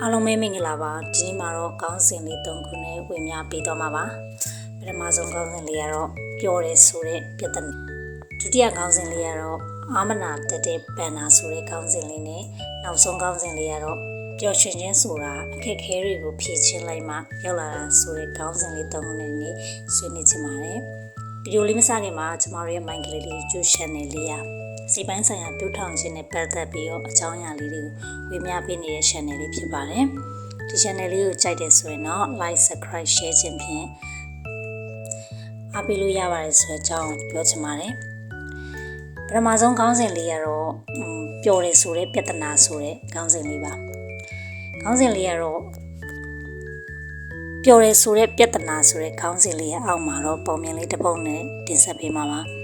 အားလုံးပဲမင်္ဂလာပါဒီနေ့မှာတော့ကောင်းစဉ်လေး၃ခုနဲ့ဝင်များပေးတော့မှာပါပထမဆုံးကောင်းစဉ်လေးကတော့ပျော်တယ်ဆိုတဲ့ပြဿနာဒုတိယကောင်းစဉ်လေးကတော့အာမနာတက်တဲ့ပန်နာဆိုတဲ့ကောင်းစဉ်လေးနဲ့နောက်ဆုံးကောင်းစဉ်လေးကတော့ပျော်ရွှင်ခြင်းဆိုတာအခက်အခဲတွေကိုဖြေရှင်းလိုက်မှရောက်လာတာဆိုတဲ့ကောင်းစဉ်လေး၃ခုနဲ့နေဆွေးနွေးချင်ပါတယ်ဗီဒီယိုလေးမစခင်မှာကျမတို့ရဲ့ mind ကလေးလေးကျူ channel လေးရ စီပိုင်းဆိုင်ရာပြုထောင်ခြင်းနဲ့ပတ်သက်ပြီးတော့အကြောင်းအရာလေးတွေကိုဝေမျှပေးနေတဲ့ channel လေးဖြစ်ပါတယ်။ဒီ channel လေးကိုကြိုက်တယ်ဆိုရင်တော့ like subscribe share ခြင်းဖြင့်အားပေးလို့ရပါတယ်ဆိုတဲ့အကြောင်းကိုပြောချင်ပါတယ်။ပထမဆုံးခေါင်းစဉ်လေးကတော့อืมပျော်တယ်ဆိုတဲ့ပြဿနာဆိုတဲ့ခေါင်းစဉ်လေးပါ။ခေါင်းစဉ်လေးကတော့ပျော်တယ်ဆိုတဲ့ပြဿနာဆိုတဲ့ခေါင်းစဉ်လေးရဲ့အောက်မှာတော့ပုံမြင်လေးတစ်ပုဒ်နဲ့တင်ဆက်ပေးမှာပါ။အမ်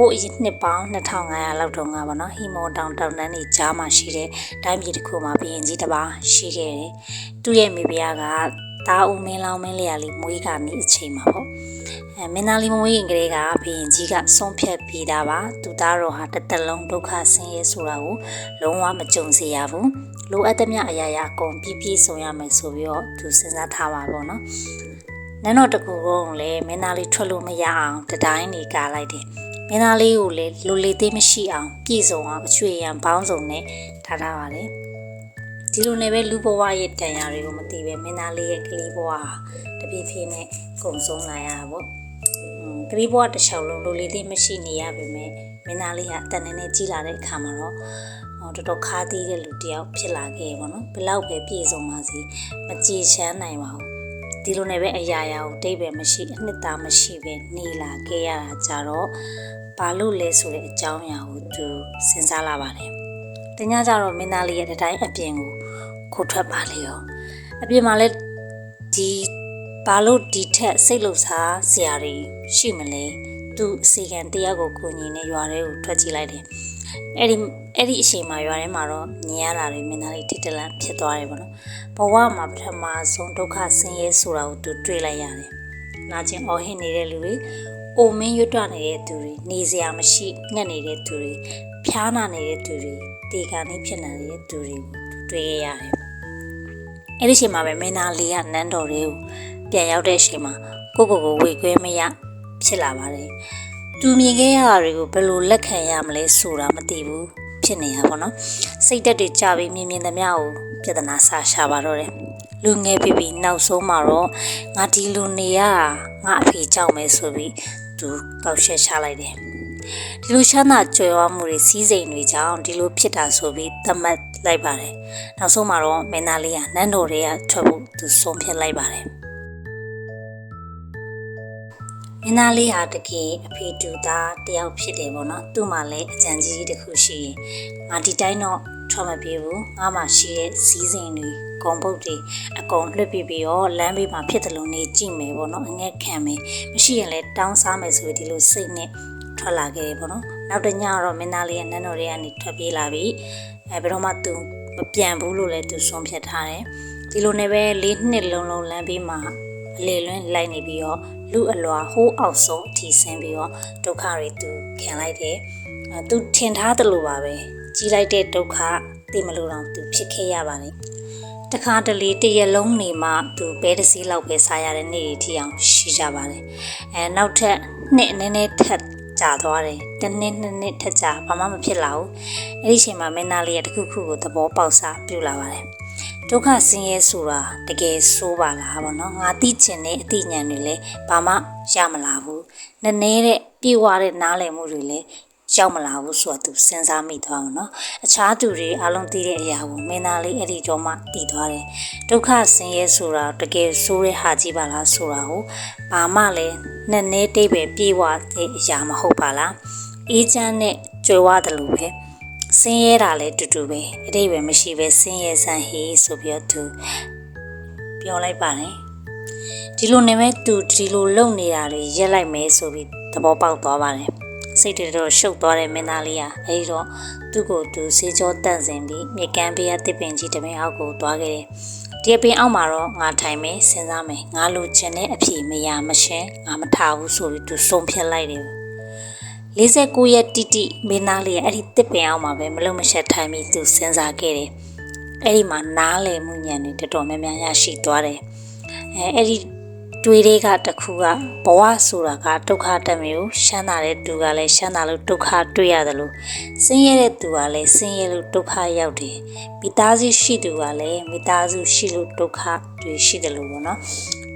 ဟိုအရင်နှစ်ပေါင်း2500လောက်တုန်းကပေါ့နော်ဟီမိုတောင်တောင်တန်းတွေကြားမှာရှိတဲ့တိုင်းပြည်တစ်ခုမှာဘုရင်ကြီးတစ်ပါးရှိခဲ့တယ်။သူ့ရဲ့မိဖုရားကတာဦးမင်းလောင်းမင်းလျာလေးမွေးကနေအချိန်မှာပေါ့။အဲမင်းသားလေးမမွေးခင်ကလေးကဘုရင်ကြီးကဆုံးဖြတ်ပြီးတာပါ။သူသားတော်ဟာတစ်သက်လုံးဒုက္ခဆင်းရဲဆိုတာကိုလုံးဝမကြုံစေရဘူး။လိုအပ်သမျှအရာရာအကုန်ပြည့်ပြည့်စုံရမယ်ဆိုပြီးတော့သူစဉ်းစားထားပါပေါ့နော်။နန်းတော်တကူကုန်းလည်းမင်းသားလေးထွက်လို့မရအောင်တတိုင်းနေကားလိုက်တယ်။ မင်းသားလေးကိုလည်းလူလေသေးမရှိအောင်ပြည့်စုံအောင်အချွေရန်ပေါင်းစုံနဲ့ထားထားပါတယ်။ဒီလိုနဲ့ပဲလူဘဝရဲ့တန်ရာတွေကိုမသိပဲမင်းသားလေးရဲ့ကလေးဘဝဟာတပြေးပြေးနဲ့ကုံဆုံးလာရတာပေါ့။อืมကလေးဘဝတစ်လျှောက်လုံးလူလေသေးမရှိနေရပေမဲ့မင်းသားလေးဟာအတန်နဲ့နဲ့ကြီးလာတဲ့အခါမှာတော့ဟောတော်တော်ခါသီးတဲ့လူတစ်ယောက်ဖြစ်လာခဲ့ပေါ့နော်။ဘယ်လောက်ပဲပြည့်စုံပါစေမကြေချမ်းနိုင်ပါဘူး။ဒီလိုနဲ့ပဲအရာရာကိုတိတ်ပဲမရှိအနှစ်သာမရှိပဲနေလာခဲ့ရတာကြတော့ ဘာလို့လဲဆိုတဲ့အကြောင်းအရာကိုသူစဉ်းစားလာပါတယ်။တညကြတော့မင်းသားလေးရဲ့တတိုင်းအပြင်ကိုခိုးထွက်ပါလေရော။အပြင်မှာလဲဒီဘာလို့ဒီထက်စိတ်လှုပ်ရှားစရာတွေရှိမလဲ။သူအစီကံတယောက်ကိုကိုညီနဲ့ရွာထဲကိုထွက်ကြည့်လိုက်တယ်။အဲ့ဒီအဲ့ဒီအချိန်မှာရွာထဲမှာတော့မြင်ရတာတွေမင်းသားလေးထိတလန့်ဖြစ်သွားတယ်ပေါ့နော်။ဘဝမှာပထမဆုံးဒုက္ခဆင်းရဲဆိုတာကိုသူတွေ့လိုက်ရတယ်။နာကျင်အော်ဟစ်နေတဲ့လူတွေ အိုမင်းရွတ်တွနေတဲ့သူတွေနေစရာမရှိငှက်နေတဲ့သူတွေဖျားနာနေတဲ့သူတွေတေကန်လေးဖြစ်နေတဲ့သူတွေကိုသူတွေ့ရရတယ်။အဲ့ဒီအချိန်မှာပဲမင်းသားလေးကနန်းတော်လေးကိုပြန်ရောက်တဲ့အချိန်မှာကိုကိုကိုဝေခွဲမရဖြစ်လာပါတယ်။သူမြင်ခဲ့ရတာတွေကိုဘယ်လိုလက်ခံရမလဲဆိုတာမသိဘူးဖြစ်နေတာပေါ့နော်စိတ်တက်တွေကြပြီးမြင်မြင်သမျှကိုပြဿနာဆာရှာပါတော့တယ်လူငယ်ပြီပြီနောက်ဆုံးမှာတော့ငါဒီလူနေရတာငါအဖေကြောက်မယ်ဆိုပြီး သူကောက်ရှက်ချလိုက်တယ်ဒီလိုချမ်းသာကြွယ်ဝမှုတွေစီးစိမ်တွေကြောင့်ဒီလိုဖြစ်တာဆိုပြီးသတ်မှတ်လိုက်ပါတယ်နောက်ဆုံးမှာတော့မင်းသားလေးကနန်းတော်တွေကထွက်ဖို့သူဆုံးဖြတ်လိုက်ပါတယ်မင်းသားလေးဟာတကယ်အဖေတူသားတယောက်ဖြစ်တယ်ပေါ့နော်သူ့မှာလည်းအကြံကြီးတစ်ခုရှိရင်ငါဒီတိုင်းတော့ ထွက်မပြေဘူးငါမှရှိတဲ့စီးစိမ်တွေဂုံပုတ်တွေအကုန်လွှတ်ပြပြီးတော့လမ်းဘေးမှာဖြစ်တယ်လို့နေကြည့်မယ်ပေါ့နော်အငဲ့ခံမယ်မရှိရင်လည်းတောင်းစားမယ်ဆိုပြီးဒီလိုစိတ်နဲ့ထွက်လာခဲ့တယ်ပေါ့နော်နောက်တစ်ညတော့မင်းသားလေးရဲ့နန်းတော်တွေကနေထွက်ပြေးလာပြီးအဲဘယ်တော့မှသူမပြန်ဘူးလို့လည်းသူဆုံးဖြတ်ထားတယ်ဒီလိုနဲ့ပဲလေးနှစ်လုံးလုံးလမ်းဘေးမှာအလေလွန်းလိုက်နေပြီးတော့လူအလွာဟိုးအောက်ဆုံးအထိဆင်းပြီးတော့ဒုက္ခတွေသူခံလိုက်တယ်။အဲသူထင်ထားတယ်လို့ပါပဲ။ ကြီးလိုက်တဲ့ဒုက္ခသိမလို့တော့သူဖြစ်ခဲ့ရပါလေ။တခါတလေတရက်လုံးနေမှသူပဲတစ်စီးလောက်ပဲစားရတဲ့နေ့တွေထိအောင်ရှိကြပါလေ။အဲနောက်ထပ်နှစ်နည်းနည်းထပ်ကြာသွားတယ်။တစ်နှစ်နှစ်နှစ်ထပ်ကြာဘာမှမဖြစ်လာဘူး။အဲ့ဒီအချိန်မှာမင်းသားလေးကတခုခုကိုသဘောပေါက်စားပြုလာပါတယ်။ဒုက္ခဆင်းရဲဆိုတာတကယ်ဆိုးပါလားဗောနော်ငါသိချင်တဲ့အသိဉာဏ်တွေလည်းဘာမှရမလာဘူးနည်းနည်းတဲ့ပြေဝတဲ့နားလည်မှုတွေလည်း ရောက်မလာဘူးဆိုတော့သူစဉ်းစားမိသွားအောင်နော်အခြားသူတွေအလုံးသိတဲ့အရာကိုမင်းသားလေးအဲ့ဒီတော့မှသိသွားတယ်ဒုက္ခဆင်းရဲဆိုတာတကယ်ဆိုးတဲ့ဟာကြီးပါလားဆိုတာကိုဘာမှလည်းနည်းနည်းတိတ်ပဲပြေဝတဲ့အရာမဟုတ်ပါလားအေးချမ်းနဲ့ကြွယ်ဝတယ်လို့ပဲဆင်းရဲတာလည်းတူတူပဲအတိတ်ပဲမရှိပဲဆင်းရဲဆန်းဟေးဆိုပြီးတော့သူပြောလိုက်ပါတယ်ဒီလိုနေမဲ့သူဒီလိုလုံနေတာတွေရက်လိုက်မယ်ဆိုပြီးသဘောပေါက်သွားပါတယ် စိတ်တွေတော့ရှုပ်သွားတဲ့မင်းသားလေးကအဲဒီတော့သူ့ကိုသူစေးကြောတန့်စင်ပြီးမြေကမ်းပေးရတစ်ပင်ကြီးတစ်ပင်အောက်ကိုသွားခဲ့တယ်ဒီအပင်အောက်မှာတော့ငါထိုင်မယ်စဉ်းစားမယ်ငါလိုချင်တဲ့အဖြေမရမရှင်းငါမထားဘူးဆိုပြီးသူဆုံးဖြတ်လိုက်တယ်49ရက်တိတိမင်းသားလေးရဲ့အဲ့ဒီတစ်ပင်အောင်မှာပဲမလုံးမရှက်ထိုင်ပြီးသူစဉ်းစားခဲ့တယ်အဲ့ဒီမှာနားလည်မှုဉာဏ်တွေတော်တော်များများရရှိသွားတယ်အဲအဲ့ဒီ တွေးတွေကတစ်ခုကဘဝဆိုတာကဒုက္ခတစ်မျိုးရှမ်းသာတဲ့သူကလည်းရှမ်းသာလို့ဒုက္ခတွေ့ရတယ်လို့ဆင်းရဲတဲ့သူကလည်းဆင်းရဲလို့ဒုက္ခရောက်တယ်မိသားစုရှိသူကလည်းမိသားစုရှိလို့ဒုက္ခတွေရှိတယ်လို့ပေါ့နော်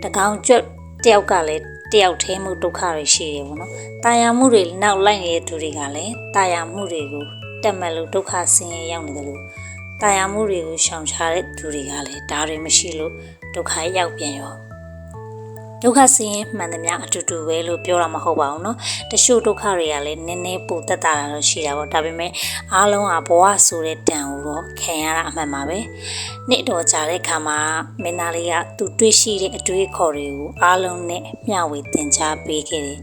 တကောင်ကျွတ်တယောက်ကလည်းတယောက်တည်းမှုဒုက္ခတွေရှိတယ်ပေါ့နော်တာယာမှုတွေနောက်လိုက်နေတဲ့သူတွေကလည်းတာယာမှုတွေကိုတက်မှတ်လို့ဒုက္ခဆင်းရဲရောက်နေတယ်လို့တာယာမှုတွေကိုရှောင်ရှားတဲ့သူတွေကလည်းဒါတွေမရှိလို့ဒုက္ခရောက်ပြန်ရော ဒုက္ခဆင်းရဲမှန်သမျှအတူတူပဲလို့ပြောတာမဟုတ်ပါဘူးเนาะတချို့ဒုက္ခတွေကလည်းနည်းနည်းပိုတက်တာတော့ရှိတာပေါ့ဒါပေမဲ့အားလုံးကဘဝဆိုတဲ့တန်ကိုတော့ခံရတာအမှန်ပါပဲနှစ်တော်ကြာတဲ့ခါမှာမင်းသားလေးကသူတွေ့ရှိတဲ့အတွေ့အခေါ်တွေကိုအားလုံးနဲ့မျှဝေသင်ကြားပေးခဲ့တယ်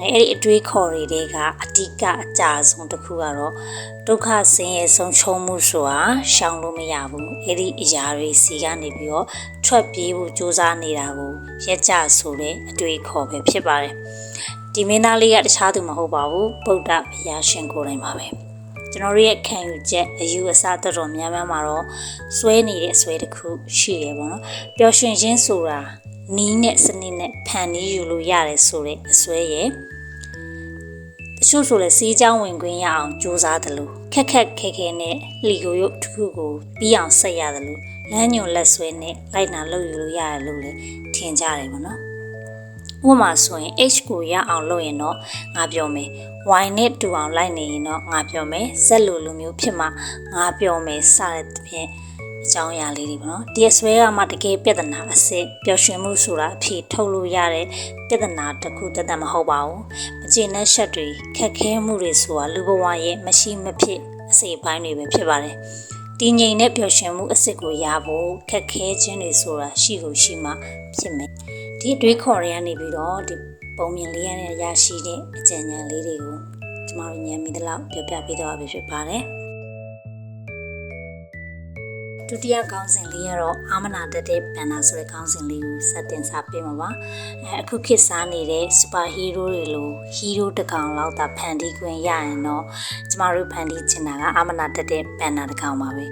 အဲအဲ့ဒီအတွေးခေါ်တွေတဲကအတိကအကြဆုံးတစ်ခုကတော့ဒုက္ခဆင်းရဲဆုံးချုံမှုဆိုတာရှောင်လို့မရဘူးအဲ့ဒီအရာတွေစီကနေပြီးတော့ထွက်ပြေးဖို့ကြိုးစားနေတာကိုရက်ကြဆိုတဲ့အတွေးခေါ်ပဲဖြစ်ပါတယ်ဒီမင်းသားလေးကတခြားသူမဟုတ်ပါဘူးဗုဒ္ဓဘုရားရှင်ကိုယ်တိုင်ပါပဲကျွန်တော်တို့ရဲ့ခံယူချက်အယူအဆတော်တော်များများမှာတော့စွဲနေတဲ့အစွဲတစ်ခုရှိတယ်ပေါ့နော်ပျော်ရွှင်ခြင်းဆိုတာ နီးနဲ့စနစ်နဲ့ဖန်တီးယူလို့ရတယ်ဆိုတဲ့အစွဲရဲ့တချို့ဆိုလဲစီးကြောင်းဝင်ခွင့်ရအောင်ကြိုးစားတယ်လို့ခက်ခက်ခဲခဲနဲ့လီကိုရုပ်တစ်ခုကိုပြီးအောင်ဆက်ရတယ်လို့လမ်းညွန်လက်ဆွဲနဲ့လိုက်နာလုပ်ယူလို့ရတယ်လို့လည်းထင်ကြတယ်ပေါ့နော်ဥပမာဆိုရင် H ကိုရအောင်လုပ်ရင်တော့ငါပြောမယ် Y နဲ့တူအောင်လိုက်နေရင်တော့ငါပြောမယ် Z လိုလိုမျိုးဖြစ်မှငါပြောမယ်စတဲ့ဖြင့် အကြောင်းအရာလေးတွေပေါ့နော်ဒီဆွဲကမှတကယ်ပြဿနာအစစ်ပျော်ရွှင်မှုဆိုတာအဖြစ်ထုတ်လို့ရတဲ့ပြဿနာတစ်ခုတသက်မဟုတ်ပါဘူးမကျေနပ်ချက်တွေခက်ခဲမှုတွေဆိုတာလူဘဝရဲ့မရှိမဖြစ်အစိပ်ပိုင်းတွေပဲဖြစ်ပါတယ်တည်ငြိမ်တဲ့ပျော်ရွှင်မှုအစစ်ကိုရဖို့ခက်ခဲခြင်းတွေဆိုတာရှိကိုရှိမှဖြစ်မယ်ဒီအတွေးခေါ်တွေကနေပြီးတော့ဒီပုံမြင်လေးရတဲ့ရရှိတဲ့အကြံဉာဏ်လေးတွေကိုကျမတို့ဉာဏ်မိသလောက်ပြောပြပေးတော့ပြီဖြစ်ပါတယ် ဒုတိယခေါင်းစဉ်လေးကတော့အာမနာတက်တဲ့ပန်နာဆိုတဲ့ခေါင်းစဉ်လေးကိုစတင်စာပေးမှာပါအဲအခုခေတ်စားနေတဲ့စူပါဟီးရိုးတွေလိုဟီးရိုးတစ်ကောင်လောက်သာဖန်တီးခွင့်ရရင်တော့ကျမတို့ဖန်တီးချင်တာကအာမနာတက်တဲ့ပန်နာတစ်ကောင်ပါပဲ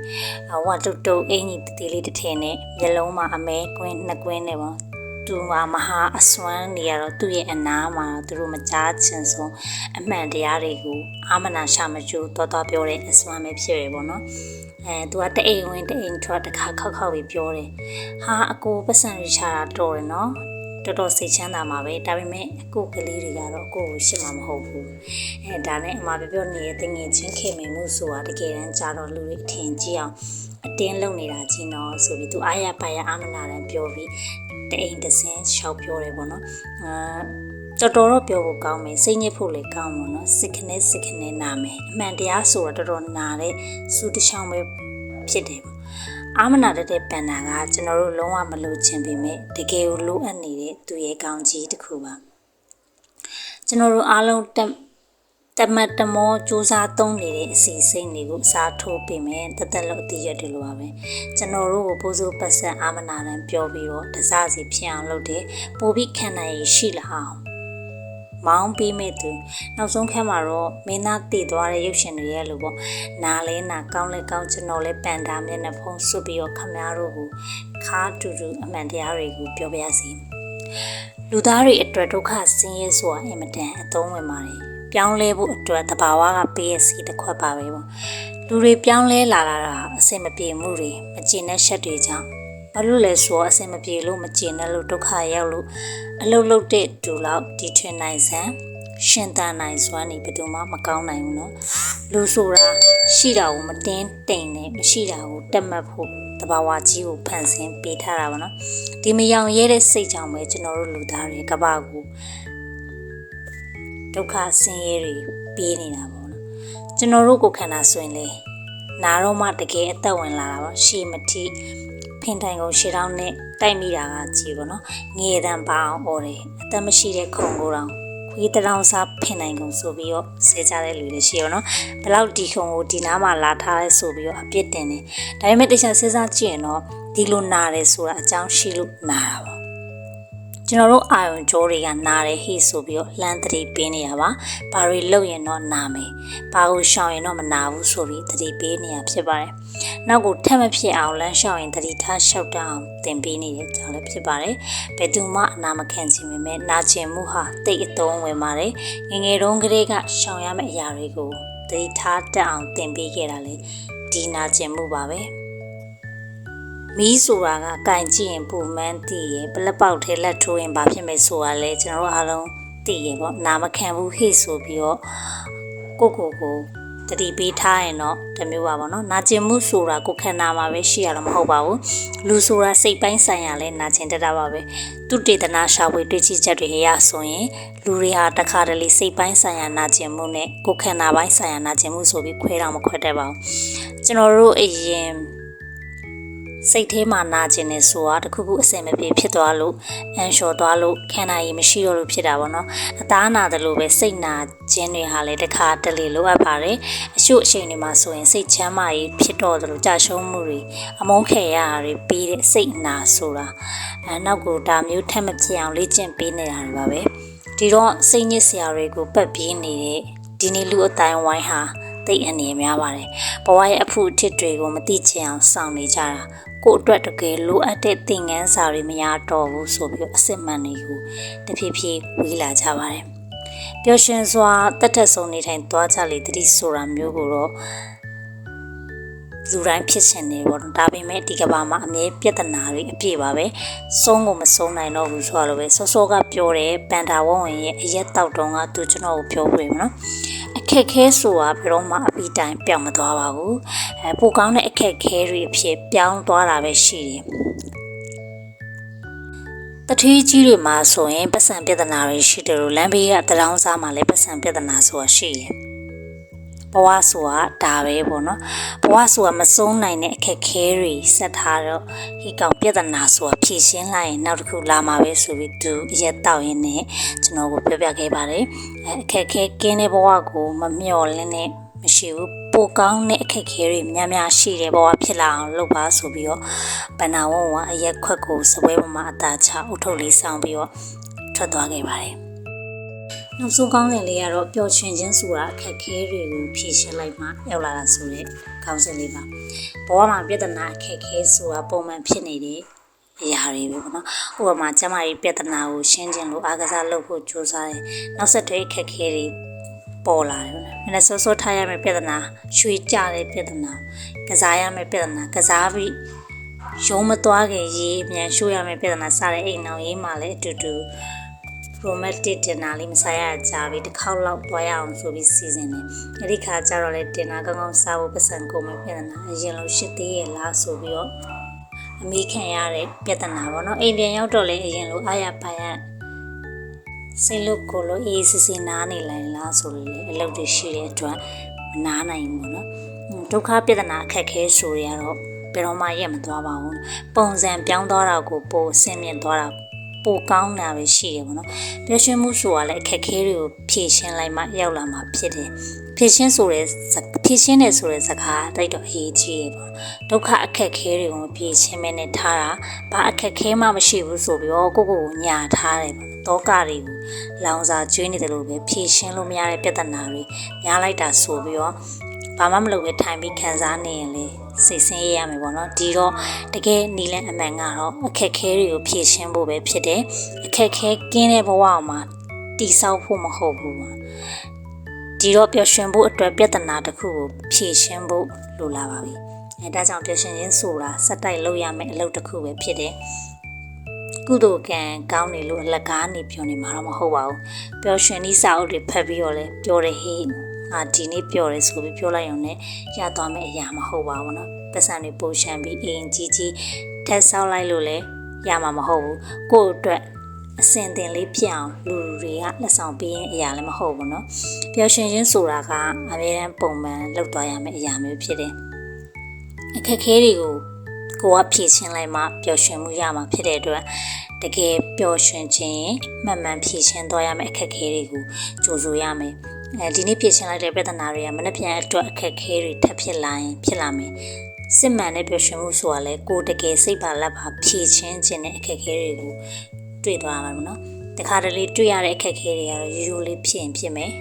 အဝတ်တုတ်တုတ်အင်ကြီးတတိလေးတစ်ထည်နဲ့မျက်လုံးမှာအမဲကွင်းနှစ်ကွင်းနဲ့ပေါ့ သူမှာမဟာအစွမ်းနေရတော့သူ့ရဲ့အနာမှာသူတို့မကြားချင်ဆုံးအမှန်တရားတွေကိုအာမနာရှာမကျိုးတော်တော်ပြောတဲ့အစွမ်းပဲဖြစ်ရပေါ့နော်အဲသူကတအိမ်ဝင်တအိမ်ထွက်တခါခောက်ခောက်ပြီးပြောတယ်ဟာအကိုပတ်စံရချတာတော်တယ်နော်တော်တော်စိတ်ချမ်းသာမှာပဲဒါပေမဲ့အကိုကလေးတွေကတော့အကိုကိုရှစ်မှာမဟုတ်ဘူးအဲဒါနဲ့အမပြောပြောနေတဲ့တငယ်ချင်းခင်မင်မှုဆိုတာတကယ်တမ်းကြာတော့လူတွေအထင်ကြီးအောင်အတင်းလုံနေတာချင်းတော့ဆိုပြီးသူအားရပါရအာမနာတန်ပြောပြီးတ အိမ်တစင်းရှောက်ပြောတယ်ပေါ့နော်အာတော်တော်တော့ပြောဖို့ကောင်းမယ်စိတ်ညစ်ဖို့လည်းကောင်းပါတော့စိတ်ခနဲ့စိတ်ခနဲ့နာမယ်အမှန်တရားဆိုတော့တော်တော်နာတဲ့စူတချောင်းပဲဖြစ်တယ်ပေါ့အာမနာတတဲ့ပန်နာကကျွန်တော်တို့လုံးဝမလိုချင်ပေမဲ့တကယ်ကိုလိုအပ်နေတဲ့သူရဲ့ကောင်းကြီးတစ်ခုပါကျွန်တော်တို့အားလုံးတက် တမတ်တမောစူးစားသုံးနေတဲ့အစီအစဉ်တွေကိုအစားထိုးပေးမယ်တသက်လို့အတိရက်တွေလိုပါပဲကျွန်တော်တို့ကိုပိုးစိုးပတ်ဆက်အာမနာတန်ပြောပြီးတော့တစားစီဖြစ်အောင်လုပ်တယ်ပိုပြီးခံနိုင်ရရှိလာအောင်မောင်းပေးမဲ့သူနောက်ဆုံးခက်မှာတော့မင်းသားတည်သွားတဲ့ရုပ်ရှင်တွေရဲ့လို့ပေါ့နာလဲနာကောင်းလဲကောင်းကျွန်တော်လဲပန်တာမျက်နှာဖုံးဆွပြီးတော့ခမားတို့ကိုခါတူတူအမှန်တရားတွေကိုပြောပြရစီလူသားတွေအတွက်ဒုက္ခဆင်းရဲဆိုတာအင်မတန်အသုံးဝင်ပါတယ် ပြောင်းလဲဖို့အတွက်တဘာဝကပေးရစီတစ်ခွက်ပါပဲပေါ့လူတွေပြောင်းလဲလာတာအဆင်မပြေမှုတွေမကျေနပ်ချက်တွေကြောင့်ဘာလို့လဲဆိုတော့အဆင်မပြေလို့မကျေနပ်လို့ဒုက္ခရောက်လို့အလုတ်လုတ်တဲ့တူလောက်ဒီထွင်နိုင်စံရှင်တန်နိုင်စွမ်းနေဘယ်သူမှမကောင်းနိုင်ဘူးเนาะလူဆိုတာရှိတာကိုမတင်းတိမ်နဲ့မရှိတာကိုတက်မှတ်ဖို့တဘာဝကြီးကိုဖန်ဆင်းပေးထားတာပါเนาะဒီမယောင်ရဲတဲ့စိတ်ကြောင့်ပဲကျွန်တော်တို့လူသားတွေကဘာကို ဒုက္ခဆင်းရဲတွေပေးနေတာပေါ့နော်ကျွန်တော်တို့ကိုခန္ဓာဆိုရင်လေနာတော့မှတကယ်အသက်ဝင်လာတာပေါ့ရှေမတိဖင်တိုင်ကုန်ရှေတောင်းနဲ့တိုက်မိတာကကြည်ပေါ့နော်ငေတန်ပါအောင်អော်တယ်အသက်မရှိတဲ့ခုံကိုတောင်ခွေးတောင်စားဖင်တိုင်ကုန်ဆိုပြီးတော့ဆဲကြတဲ့လူတွေရှိရောနော်ဘလောက်ဒီခုံကိုဒီနားမှာလာထားလဲဆိုပြီးတော့အပြစ်တင်တယ်ဒါပေမဲ့တခြားစဉ်းစားကြည့်ရင်တော့ဒီလိုနာတယ်ဆိုတာအကြောင်းရှိလို့နာတာပေါ့ ကျွန်တော်တို့အာယုံကြောတွေကနားတယ်ဟိဆိုပြီးတော့လှမ်းသတိပေးနေရပါဘာတွေလုပ်ရင်တော့နာမယ်ဘာကိုရှောင်ရင်တော့မနာဘူးဆိုပြီးသတိပေးနေရဖြစ်ပါတယ်နောက်ကိုထက်မဖြစ်အောင်လမ်းရှောင်ရင်သတိထားလျှောက်တအောင်သင်ပေးနေတဲ့ကြောင့်လည်းဖြစ်ပါတယ်ဘယ်သူမှအနာမခံချင်ပေမဲ့နာကျင်မှုဟာတိတ်အသုံးဝင်ပါတယ်ငယ်ငယ်တုန်းကလေးကရှောင်ရမယ့်အရာတွေကိုသတိထားတတ်အောင်သင်ပေးခဲ့တာလေဒီနာကျင်မှုပါပဲ မီးဆိုတာကကင်ကြည့်ရင်ပုံမှန်တည်ရပလက်ပေါက်ထဲလက်ထိုးရင်ဘာဖြစ်မယ်ဆိုတာလဲကျွန်တော်တို့အားလုံးတည်ရပေါ့နာမခံဘူးဟိဆိုပြီးတော့ကိုကိုကိုတတိပေးထားရင်တော့တမျိုးပါပေါ့နော်နာကျင်မှုဆိုတာကိုခန္ဓာမှာပဲရှိရတော့မဟုတ်ပါဘူးလူဆိုတာစိတ်ပိုင်းဆိုင်ရာလဲနာကျင်တတ်တာပါပဲသူတေသနာရှာဖွေတွေ့ချိချက်တွေအရဆိုရင်လူတွေဟာတခါတလေစိတ်ပိုင်းဆိုင်ရာနာကျင်မှုနဲ့ကိုခန္ဓာပိုင်းဆိုင်ရာနာကျင်မှုဆိုပြီးခွဲတော့မခွဲတတ်ပါဘူးကျွန်တော်တို့အရင် စိတ်ထဲမှာနာကျင်နေဆိုတာတခုခုအစင်မပြေဖြစ်သွားလို့အန်လျှော်သွားလို့ခန္ဓာရည်မရှိတော့လို့ဖြစ်တာပေါ့နော်အသားနာတယ်လို့ပဲစိတ်နာခြင်းတွေဟာလည်းတခါတလေလိုအပ်ပါတယ်အရှုအချိန်တွေမှာဆိုရင်စိတ်ချမ်းသာရေးဖြစ်တော့တယ်လို့ကြာရှုံးမှုတွေအမုန်းခဲရတာတွေပြီးတဲ့စိတ်နာဆိုတာအဲနောက်ကိုဒါမျိုးထက်မဖြစ်အောင်လေ့ကျင့်ပေးနေတာတွေပါပဲဒီတော့စိတ်ညစ်စရာတွေကိုပတ်ပြေးနေတဲ့ဒီနေ့လူအတိုင်းဝိုင်းဟာ သိအနေများပါတယ်ဘဝရဲ့အဖို့အထစ်တွေကိုမသိချင်အောင်စောင့်နေကြတာကိုအတွက်တကယ်လိုအပ်တဲ့သင်ခန်းစာတွေမရတော့ဘူးဆိုပြီးအစစ်မှန်တွေကိုတဖြည်းဖြည်းဝေးလာကြပါတယ်ပျော်ရွှင်စွာတက်ထက်ဆုံးနေထိုင်သွားကြလေတတိဆိုတာမျိုးကိုတော့လူတိုင်းဖြစ်ရှင်နေပေါ့ဒါပေမဲ့ဒီကဘာမှာအမြဲပြဿနာတွေအပြည့်ပါပဲဆုံးကိုမဆုံးနိုင်တော့ဘူးဆိုတော့ပဲစောစောကပြောတယ်ပန်တာဝုံဝင်ရဲ့အရက်တောက်တုံးကသူကျွန်တော်ကိုပြောပြတယ်နော်အခ က်ခဲဆိုတာဘယ်တော့မှအပြီးတိုင်ပြောင်းမသွားပါဘူးအဲပိုကောင်းတဲ့အခက်ခဲတွေအဖြစ်ပြောင်းသွားတာပဲရှိတယ်တထီးကြီးတွေမှာဆိုရင်ပတ်စံပြဿနာတွေရှိတယ်လို့လမ်းဘေးကတရောင်းစားမှာလည်းပတ်စံပြဿနာဆိုတာရှိတယ် ဘဝဆိုတာဒါပဲပေါ့နော်ဘဝဆိုတာမဆုံးနိုင်တဲ့အခက်ခဲတွေဆက်ထားတော့ဟိကောင်ပြဿနာဆိုတာဖြေရှင်းလိုက်ရင်နောက်တစ်ခုလာမှာပဲဆိုပြီးသူအရက်တောက်ရင်းနဲ့ကျွန်တော်ကိုပြောပြခဲ့ပါတယ်အဲအခက်ခဲကင်းတဲ့ဘဝကိုမမျှော်လင့်နဲ့မရှိဘူးပိုကောင်းတဲ့အခက်ခဲတွေများများရှိတဲ့ဘဝဖြစ်လာအောင်လုပ်ပါဆိုပြီးတော့ဗန္နာဝုံကအရက်ခွက်ကိုစပွဲပေါ်မှာအသာချအုတ်ထုတ်လေးဆောင်ပြီးတော့ထွက်သွားခဲ့ပါတယ် နောက်ဆုံးကောင်းစဉ်လေးကတော့ပျော်ရွှင်ခြင်းဆိုတာအခက်ခဲတွေကိုဖြေရှင်းလိုက်မှရောက်လာတာဆိုတဲ့ကောင်းစဉ်လေးပါဘဝမှာပြဿနာအခက်ခဲဆိုတာပုံမှန်ဖြစ်နေတဲ့အရာတွေပဲပေါ့နော်ဥပမာကျမကြီးပြဿနာကိုရှင်းခြင်းလို့အားကစားလုပ်ဖို့ကြိုးစားတယ်နောက်ဆက်တွဲအခက်ခဲတွေပေါ်လာတယ်မနေ့စောစောထားရမယ့်ပြဿနာရွှေကြတဲ့ပြဿနာကစားရမယ့်ပြဿနာကစားပြီးရုံးမသွားခင်ရေးမြန်ရှို့ရမယ့်ပြဿနာစတဲ့အိမ်အောင်ရေးမှလည်းအတူတူ romantic dinner လေးမစားရကြပြီတစ်ခေါက်လောက်တွားရအောင်ဆိုပြီးစီစဉ်တယ်။အဲဒီခါကျတော့လေ dinner ကောင်းကောင်းစားဖို့ပတ်စံကုန်မယ်ပြဿနာအရင်လိုရှစ်သေးရဲ့လားဆိုပြီးတော့အမေခံရတဲ့ပြဿနာပေါ့နော်။အိမ်ပြန်ရောက်တော့လေအရင်လိုအားရပါရစိတ်လို့ကိုလို့အေးစစ်စစ်နားနေလိုက်လားဆိုလို့လေအလုပ်တွေရှိတဲ့အတွက်မနားနိုင်ဘူးနော်။ဒုက္ခပြဿနာအခက်ခဲဆိုရတော့ဘယ်တော့မှရက်မသွားပါဘူး။ပုံစံပြောင်းသွားတာကိုပိုဆင်မြင့်သွားတာ ပိုကောင်းတာပဲရှိတယ်ပေါ့နော်ပျော်ရွှင်မှုဆိုတာလည်းအခက်ခဲတွေကိုဖြည့်ရှင်းလိုက်မှရောက်လာမှာဖြစ်တယ်ဖြည့်ရှင်းဆိုတဲ့ဖြည့်ရှင်းတယ်ဆိုတဲ့စကားတိုက်တော့အရေးကြီးတယ်ပေါ့ဒုက္ခအခက်ခဲတွေကိုဖြည့်ရှင်းမဲနဲ့ထားတာဘာအခက်ခဲမှမရှိဘူးဆိုပြီးတော့ကိုကိုကိုညာထားတယ်ပေါ့တောကတွေကိုလောင်စာကျွေးနေတယ်လို့ပဲဖြည့်ရှင်းလို့မရတဲ့ပြဿနာတွေများလိုက်တာဆိုပြီးတော့ ဘာမှမလုပ်ပဲထိုင်ပြီးခံစားနေရင်လေစိတ်ဆင်းရဲရမယ်ပေါ့နော်ဒီတော့တကယ်နီလန်အမှန်ကတော့အခက်ခဲတွေကိုဖြေရှင်းဖို့ပဲဖြစ်တယ်အခက်ခဲကင်းတဲ့ဘဝမှာတိဆောက်ဖို့မဟုတ်ဘူးပါဒီတော့ပျော်ရွှင်ဖို့အတွက်ပြဿနာတစ်ခုကိုဖြေရှင်းဖို့လိုလာပါပြီအဲဒါကြောင့်ပျော်ရွှင်ခြင်းဆိုတာစက်တိုက်လုပ်ရမယ့်အလုပ်တစ်ခုပဲဖြစ်တယ်ကုသိုလ်ကံကောင်းနေလို့အလကားနေပြောနေမှာတော့မဟုတ်ပါဘူးပျော်ရွှင်သည့်စာအုပ်တွေဖတ်ပြီးတော့လဲပြောတယ်ဟေး ငါဒီနေ့ပြောရဲဆိုပြီးပြောလိုက်ရုံနဲ့ရသွားမယ့်အရာမဟုတ်ပါဘူးနော်ပတ်စံတွေပိုရှန်ပြီးအိမ်ကြီးကြီးထက်ဆောက်လိုက်လို့လည်းရမှာမဟုတ်ဘူးကို့အတွက်အစင်တင်လေးပြအောင်လူတွေကလက်ဆောင်ပေးရင်အရာလည်းမဟုတ်ဘူးနော်ပျော်ရွှင်ခြင်းဆိုတာကအများအားပုံမှန်လောက်သွားရမယ့်အရာမျိုးဖြစ်တယ်အခက်ခဲတွေကိုကိုကဖြည့်ရှင်းလိုက်မှပျော်ရွှင်မှုရမှာဖြစ်တဲ့အတွက်တကယ်ပျော်ရွှင်ခြင်းမှန်မှန်ဖြည့်ရှင်းသွားရမယ့်အခက်ခဲတွေကိုကြိုဆိုရမယ်။ အဲဒီနေ့ဖြည့်ရှင်းလိုက်တဲ့ပြဿနာတွေကမနှပြန်အတွက်အခက်ခဲတွေထပ်ဖြစ်လာရင်ဖြစ်လာမယ်စစ်မှန်တဲ့ပျော်ရွှင်မှုဆိုတာလေကိုတကယ်စိတ်ပါလက်ပါဖြည့်ချင်းခြင်းတဲ့အခက်ခဲတွေကိုတွေ့သွားမှာပေါ့နော်တခါတလေတွေ့ရတဲ့အခက်အခဲတွေကတော့ရိုးရိုးလေးဖြစ်ရင်ဖြစ်မယ်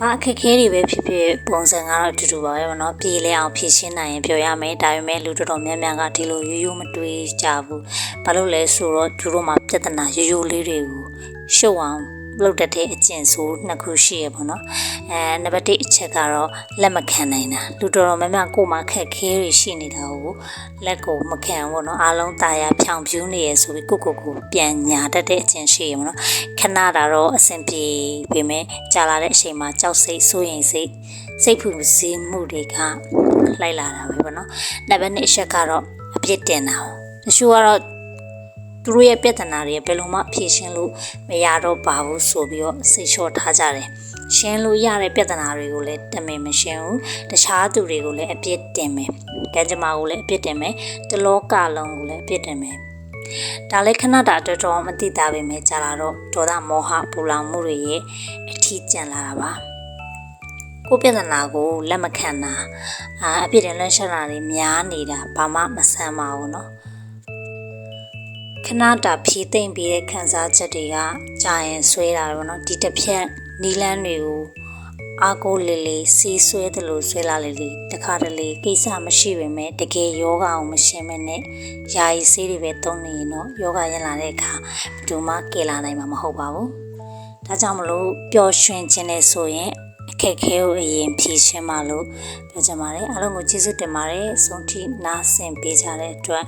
ဘာအခက်အခဲတွေပဲဖြစ်ဖြစ်ပုံစံကတော့အတူတူပါပဲပေါ့နော်ပြေးလဲအောင်ဖြည့်ရှင်းနိုင်ရင်ပြောရမယ်ဒါပေမဲ့လူတော်တော်များများကဒီလိုရိုးရိုးမတွေးကြဘူးဘာလို့လဲဆိုတော့သူတို့မှာပြဿနာရိုးရိုးလေးတွေကိုရှုပ်အောင် လုပ်တတ်တဲ့အကျင့်ဆိုနှစ်ခုရှိရပေါ့နော်အဲနံပါတ်1အချက်ကတော့လက်မခံနိုင်တာလူတော်တော်များများကိုယ်မှာခက်ခဲတွေရှိနေတာကိုလက်ကိုမခံဘူးပေါ့နော်အားလုံးตาရဖြောင်ပြူးနေရဆိုပြီးကိုယ့်ကိုယ်ကိုပြန်ညာတတ်တဲ့အကျင့်ရှိရပေါ့နော်ခဏတာတော့အဆင်ပြေပေမဲ့ကြာလာတဲ့အချိန်မှာကြောက်စိတ်စိုးရင်စိတ်စိတ်ဖူစည်းမှုတွေကလိုက်လာတာပဲပေါ့နော်နံပါတ်2အချက်ကတော့အပြစ်တင်တာပေါ့တချို့ကတော့ သူတို့ရဲ့ပြဿနာတွေဘယ်လိုမှဖြေရှင်းလို့မရတော့ပါဘူးဆိုပြီးတော့စိတ်လျှော့ထားကြတယ်။ရှင်းလို့ရတဲ့ပြဿနာတွေကိုလည်းတမင်မရှင်းဘူး။တခြားသူတွေကိုလည်းအပြစ်တင်မယ်။ကံကြမ္မာကိုလည်းအပြစ်တင်မယ်။တလောကလုံးကိုလည်းအပြစ်တင်မယ်။ဒါလည်းခဏတာတော်တော်မသိတာပဲမဲ့ကြာလာတော့ဒေါသမောဟပူလောင်မှုတွေရဲ့အထီးကျန်လာတာပါ။ကိုယ်ပြဿနာကိုလက်မခံတာအာအပြစ်တင်လွှမ်းရှက်တာတွေများနေတာဘာမှမဆန်းပါဘူးเนาะ ခဏတာဖြည့်သိမ့်ပြီးတဲ့ခံစားချက်တွေကကြာရင်ဆွဲတာတော့เนาะဒီတစ်ဖြက်နီလန်းတွေကိုအာကိုလေးလေးစီးဆွဲတယ်လို့ဆွဲလာလေလေတခါတလေကိစ္စမရှိပေမဲ့တကယ်ယောဂအောင်မရှင်းမနဲ့ယာယီဆေးတွေပဲသုံးနေရင်တော့ယောဂရင်လာတဲ့အခါဘယ်သူမှကယ်လာနိုင်မှာမဟုတ်ပါဘူးဒါကြောင့်မလို့ပျော်ရွှင်ခြင်းနဲ့ဆိုရင်အခက်အခဲကိုအရင်ဖြေရှင်းပါလို့ပြောချင်ပါတယ်အားလုံးကိုကျေးဇူးတင်ပါတယ်ဆုံးထိနားဆင်ပေးကြတဲ့အတွက်